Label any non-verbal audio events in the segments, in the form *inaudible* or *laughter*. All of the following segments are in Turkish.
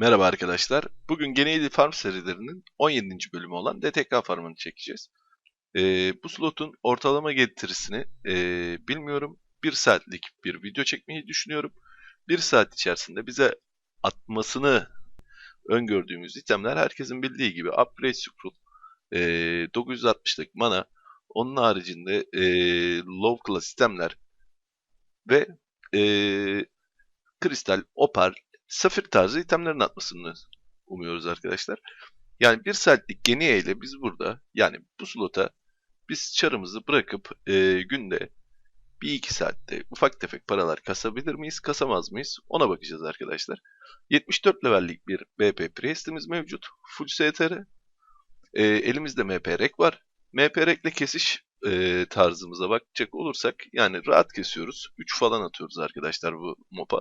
Merhaba arkadaşlar. Bugün Geneli Farm serilerinin 17. bölümü olan DTK Farm'ını çekeceğiz. Ee, bu slotun ortalama getirisini ee, bilmiyorum. 1 saatlik bir video çekmeyi düşünüyorum. 1 saat içerisinde bize atmasını öngördüğümüz itemler herkesin bildiği gibi Upgrade Scroll, ee, 960'lık mana, onun haricinde ee, Low Class itemler ve ee, Kristal, Opal, Safir tarzı itemlerin atmasını umuyoruz arkadaşlar. Yani bir saatlik Geniye ile biz burada yani bu slota biz çarımızı bırakıp e, günde bir iki saatte ufak tefek paralar kasabilir miyiz, kasamaz mıyız? Ona bakacağız arkadaşlar. 74 levellik bir BP Priest'imiz mevcut. Full STR. E, elimizde MP Rek var. MP Rek'le kesiş e, tarzımıza bakacak olursak yani rahat kesiyoruz. 3 falan atıyoruz arkadaşlar bu mopa.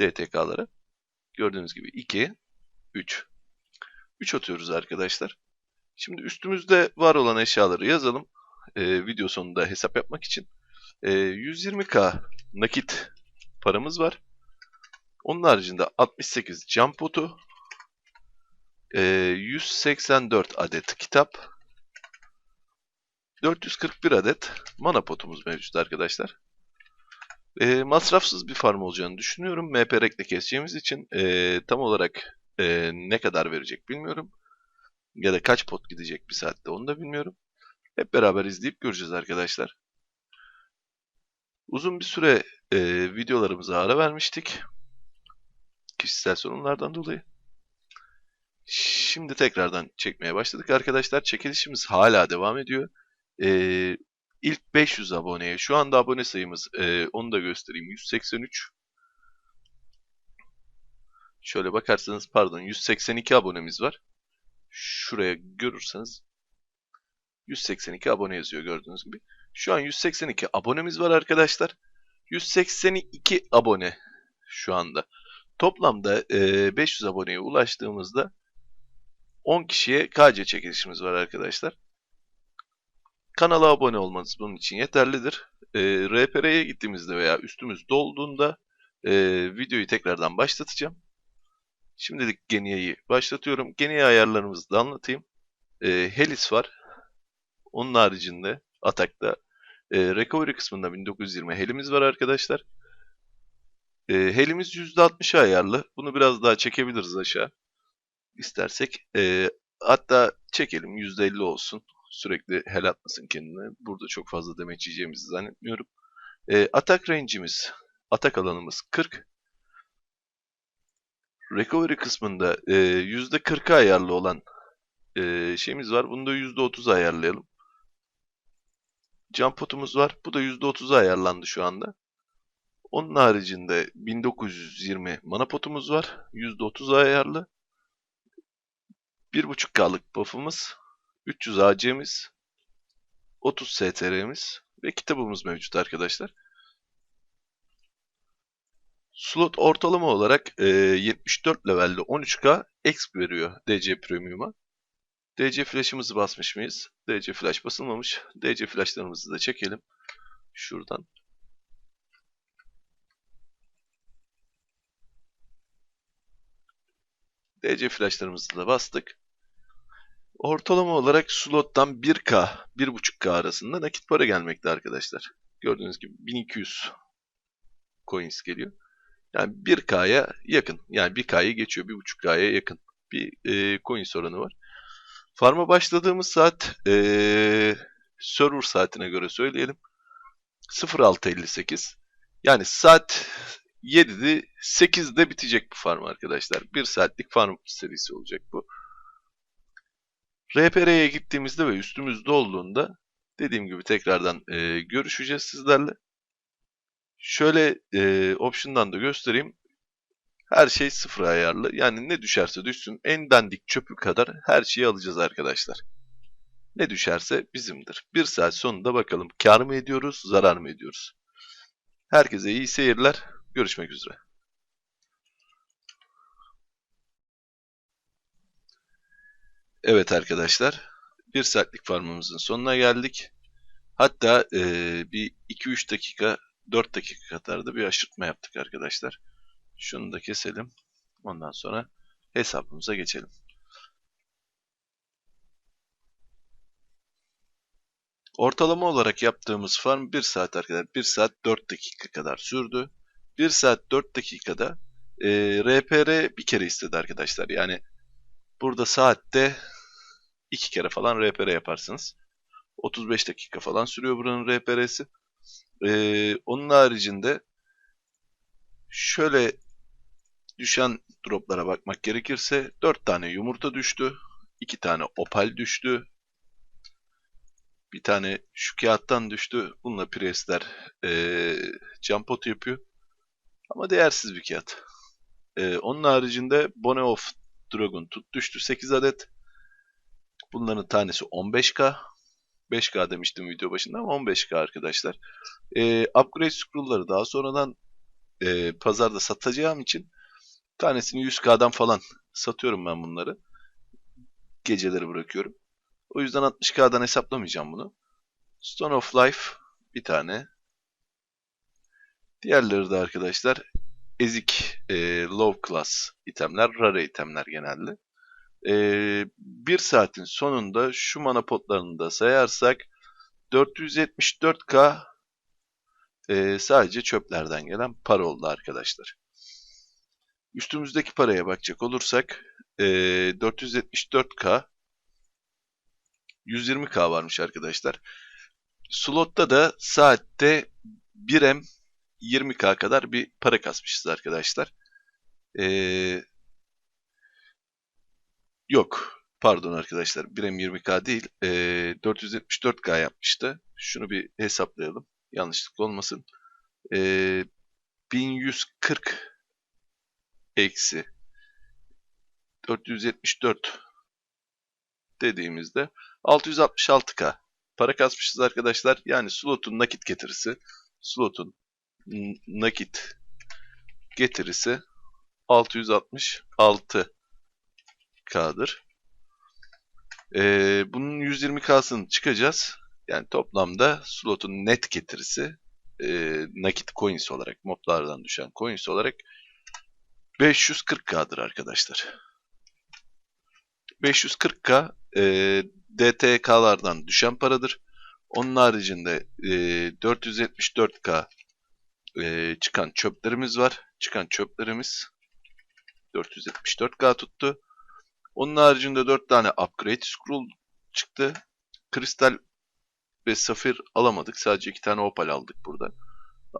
DTK'lara. Gördüğünüz gibi 2, 3. 3 atıyoruz arkadaşlar. Şimdi üstümüzde var olan eşyaları yazalım. Ee, video sonunda hesap yapmak için. Ee, 120k nakit paramız var. Onun haricinde 68 cam potu. Ee, 184 adet kitap. 441 adet mana potumuz mevcut arkadaşlar. E, masrafsız bir farm olacağını düşünüyorum. MP Rek'le keseceğimiz için e, tam olarak e, ne kadar verecek bilmiyorum. Ya da kaç pot gidecek bir saatte onu da bilmiyorum. Hep beraber izleyip göreceğiz arkadaşlar. Uzun bir süre e, videolarımıza ara vermiştik. Kişisel sorunlardan dolayı. Şimdi tekrardan çekmeye başladık arkadaşlar. Çekilişimiz hala devam ediyor. E, ilk 500 aboneye. Şu anda abone sayımız e, onu da göstereyim. 183 şöyle bakarsanız pardon 182 abonemiz var. Şuraya görürseniz 182 abone yazıyor gördüğünüz gibi. Şu an 182 abonemiz var arkadaşlar. 182 abone şu anda. Toplamda e, 500 aboneye ulaştığımızda 10 kişiye KC çekilişimiz var arkadaşlar Kanala abone olmanız bunun için yeterlidir. E, RPR'ye gittiğimizde veya üstümüz dolduğunda e, videoyu tekrardan başlatacağım. Şimdilik Geniye'yi başlatıyorum. Geniye ayarlarımızı da anlatayım. E, Helis var. Onun haricinde Atak'ta e, Recovery kısmında 1920 Helimiz var arkadaşlar. E, Helimiz %60'a ayarlı. Bunu biraz daha çekebiliriz aşağı. İstersek. E, hatta çekelim %50 olsun sürekli hel atmasın kendine. Burada çok fazla demeç yiyeceğimizi zannetmiyorum. E, atak range'imiz, atak alanımız 40. Recovery kısmında e, %40'a ayarlı olan e, şeyimiz var. Bunu da %30'a ayarlayalım. Jump potumuz var. Bu da %30'a ayarlandı şu anda. Onun haricinde 1920 mana potumuz var. %30'a ayarlı. 1.5K'lık buff'ımız 300 AC'miz, 30 STR'miz ve kitabımız mevcut arkadaşlar. Slot ortalama olarak e, 74 levelde 13K exp veriyor DC Premium'a. DC flash'ımızı basmış mıyız? DC flash basılmamış. DC flash'larımızı da çekelim. Şuradan. DC flash'larımızı da bastık. Ortalama olarak slottan 1K, 1.5K arasında nakit para gelmekte arkadaşlar. Gördüğünüz gibi 1200 coins geliyor. Yani 1K'ya yakın. Yani 1K'ya geçiyor. 1.5K'ya yakın bir e, coins oranı var. Farm'a başladığımız saat e, server saatine göre söyleyelim. 06.58. Yani saat 7'de 8'de bitecek bu farm arkadaşlar. 1 saatlik farm serisi olacak bu. RPR'ye gittiğimizde ve üstümüzde olduğunda dediğim gibi tekrardan e, görüşeceğiz sizlerle. Şöyle e, option'dan da göstereyim. Her şey sıfır ayarlı. Yani ne düşerse düşsün en dandik çöpü kadar her şeyi alacağız arkadaşlar. Ne düşerse bizimdir. Bir saat sonunda bakalım kar mı ediyoruz, zarar mı ediyoruz. Herkese iyi seyirler. Görüşmek üzere. Evet arkadaşlar. Bir saatlik farmımızın sonuna geldik. Hatta e, bir 2-3 dakika 4 dakika kadar da bir aşırtma yaptık arkadaşlar. Şunu da keselim. Ondan sonra hesabımıza geçelim. Ortalama olarak yaptığımız farm 1 saat arkadaşlar. 1 saat 4 dakika kadar sürdü. 1 saat 4 dakikada e, RPR bir kere istedi arkadaşlar. Yani burada saatte 2 kere falan RPR yaparsınız. 35 dakika falan sürüyor buranın RPR'si. E, onun haricinde şöyle düşen droplara bakmak gerekirse 4 tane yumurta düştü. 2 tane opal düştü. Bir tane şu kağıttan düştü. Bununla presler ee, jump pot yapıyor. Ama değersiz bir kağıt. Ee, onun haricinde Bone of Dragon tut düştü 8 adet. Bunların tanesi 15k. 5k demiştim video başında ama 15k arkadaşlar. Ee, upgrade scroll'ları daha sonradan e, pazarda satacağım için tanesini 100k'dan falan satıyorum ben bunları. Geceleri bırakıyorum. O yüzden 60k'dan hesaplamayacağım bunu. Stone of Life bir tane. Diğerleri de arkadaşlar ezik e, low class itemler, rare itemler genelde. E, bir saatin sonunda şu mana potlarını da sayarsak 474k e, sadece çöplerden gelen para oldu arkadaşlar. Üstümüzdeki paraya bakacak olursak e, 474k 120k varmış arkadaşlar. Slotta da saatte 1M 20k kadar bir para kasmışız arkadaşlar. Ee, yok. Pardon arkadaşlar. 1M 20k değil. Ee, 474k yapmıştı. Şunu bir hesaplayalım. Yanlışlık olmasın. Ee, 1140 eksi 474 dediğimizde 666k para kasmışız arkadaşlar. Yani slotun nakit getirisi, slotun nakit getirisi 666K'dır. Ee, bunun 120K'sını çıkacağız. Yani toplamda slotun net getirisi e, nakit coins olarak, moblardan düşen coins olarak 540K'dır arkadaşlar. 540K e, DTK'lardan düşen paradır. Onun haricinde e, 474K e, çıkan çöplerimiz var. Çıkan çöplerimiz 474K tuttu. Onun haricinde 4 tane upgrade scroll çıktı. Kristal ve safir alamadık. Sadece 2 tane opal aldık burada.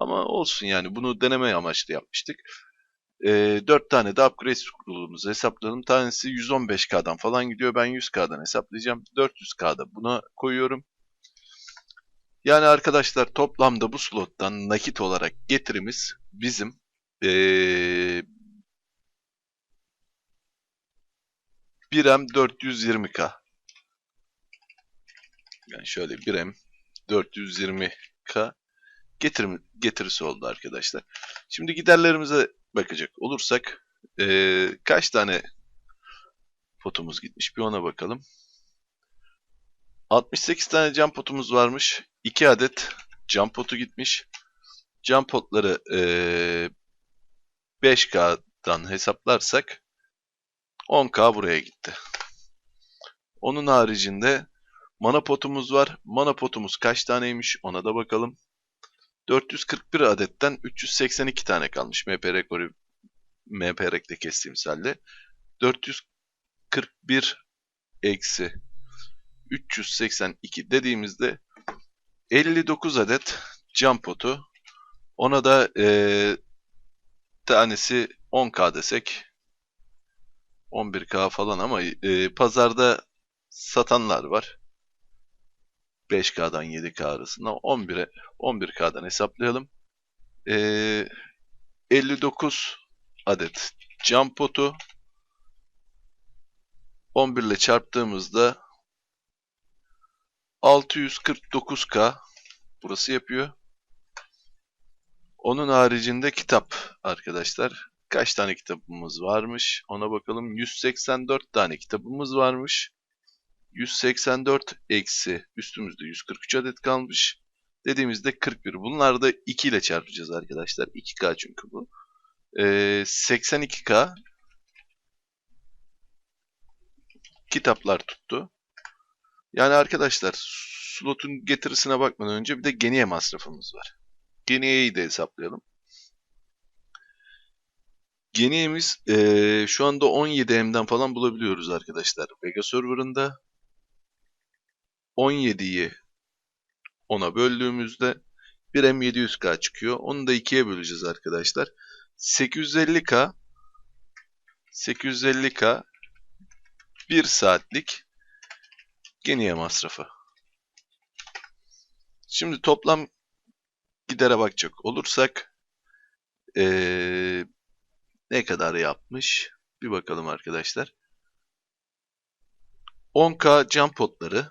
Ama olsun yani bunu deneme amaçlı yapmıştık. E, 4 tane de upgrade scroll'umuzu hesapladım. Tanesi 115K'dan falan gidiyor. Ben 100K'dan hesaplayacağım. 400K'da buna koyuyorum. Yani arkadaşlar toplamda bu slottan nakit olarak getirimiz bizim ee, 1M 420K. Yani şöyle 1M 420K getirim, getirisi oldu arkadaşlar. Şimdi giderlerimize bakacak olursak ee, kaç tane fotomuz gitmiş bir ona bakalım. 68 tane cam potumuz varmış. 2 adet cam potu gitmiş. Cam potları ee, 5K'dan hesaplarsak 10K buraya gitti. Onun haricinde mana potumuz var. Mana potumuz kaç taneymiş ona da bakalım. 441 adetten 382 tane kalmış. MP rekoru MP rekte kestiğimiz halde. 441 eksi 382 dediğimizde 59 adet cam potu. Ona da e, tanesi 10k desek 11k falan ama e, pazarda satanlar var. 5K'dan 7K arasında 11'e 11K'dan hesaplayalım. E, 59 adet cam potu 11 ile çarptığımızda 649K burası yapıyor. Onun haricinde kitap arkadaşlar. Kaç tane kitabımız varmış? Ona bakalım. 184 tane kitabımız varmış. 184 eksi üstümüzde 143 adet kalmış. Dediğimizde 41. Bunları da 2 ile çarpacağız arkadaşlar. 2K çünkü bu. Ee, 82K kitaplar tuttu. Yani arkadaşlar slotun getirisine bakmadan önce bir de geniye masrafımız var. Geniyeyi de hesaplayalım. Geniyemiz eee, şu anda 17M'den falan bulabiliyoruz arkadaşlar. Vega serverında 17'yi ona böldüğümüzde 1 M700K çıkıyor. Onu da 2'ye böleceğiz arkadaşlar. 850K 850K 1 saatlik geniye masrafı. Şimdi toplam gidere bakacak olursak eee, ne kadar yapmış? Bir bakalım arkadaşlar. 10K cam potları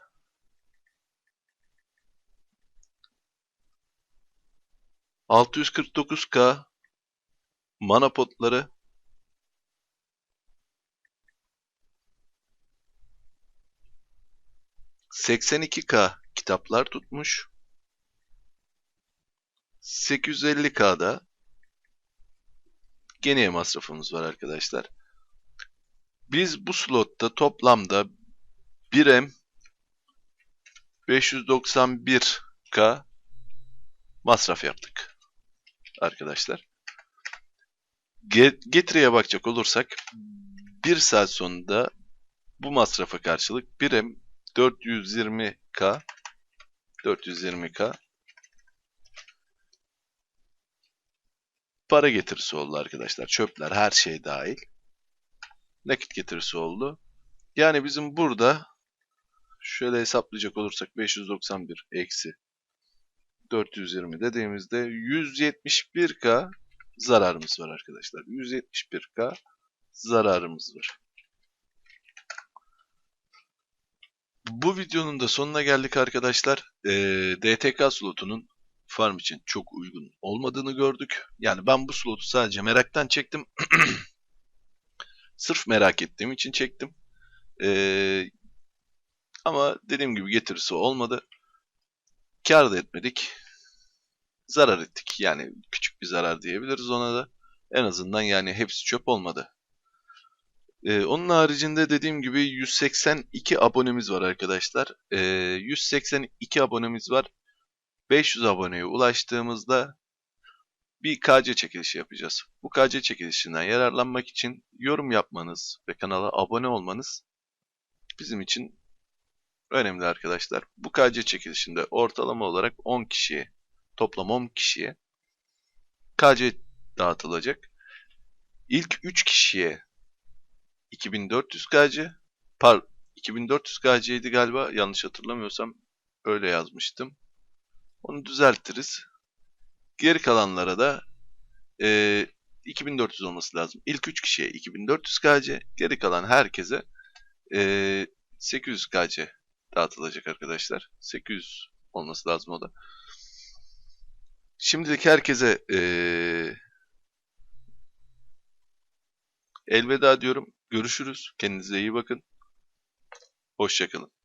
649K mana potları 82K kitaplar tutmuş. 850K'da geniye masrafımız var arkadaşlar. Biz bu slotta toplamda 1M 591K masraf yaptık arkadaşlar. Ge- Getiri'ye bakacak olursak 1 saat sonunda bu masrafa karşılık 1M 420K 420K para getirisi oldu arkadaşlar. Çöpler her şey dahil. Nakit getirisi oldu. Yani bizim burada şöyle hesaplayacak olursak 591 eksi 420 dediğimizde 171K zararımız var arkadaşlar. 171K zararımız var. Bu videonun da sonuna geldik arkadaşlar. Ee, DTK slotunun farm için çok uygun olmadığını gördük. Yani ben bu slotu sadece meraktan çektim. *clears throat* Sırf merak ettiğim için çektim. Ee, ama dediğim gibi getirisi olmadı. Kar da etmedik. Zarar ettik. Yani küçük bir zarar diyebiliriz ona da. En azından yani hepsi çöp olmadı. Ee, onun haricinde dediğim gibi 182 abonemiz var arkadaşlar. Ee, 182 abonemiz var. 500 aboneye ulaştığımızda bir KC çekilişi yapacağız. Bu KC çekilişinden yararlanmak için yorum yapmanız ve kanala abone olmanız bizim için önemli arkadaşlar. Bu KC çekilişinde ortalama olarak 10 kişiye, toplam 10 kişiye KC dağıtılacak. İlk 3 kişiye 2400 KC, par 2400 KC'ydi galiba yanlış hatırlamıyorsam öyle yazmıştım. Onu düzeltiriz. Geri kalanlara da e, 2400 olması lazım. İlk 3 kişiye 2400 KC, geri kalan herkese e, 800 KC dağıtılacak arkadaşlar. 800 olması lazım o da. Şimdilik herkese e, elveda diyorum. Görüşürüz. Kendinize iyi bakın. Hoşçakalın.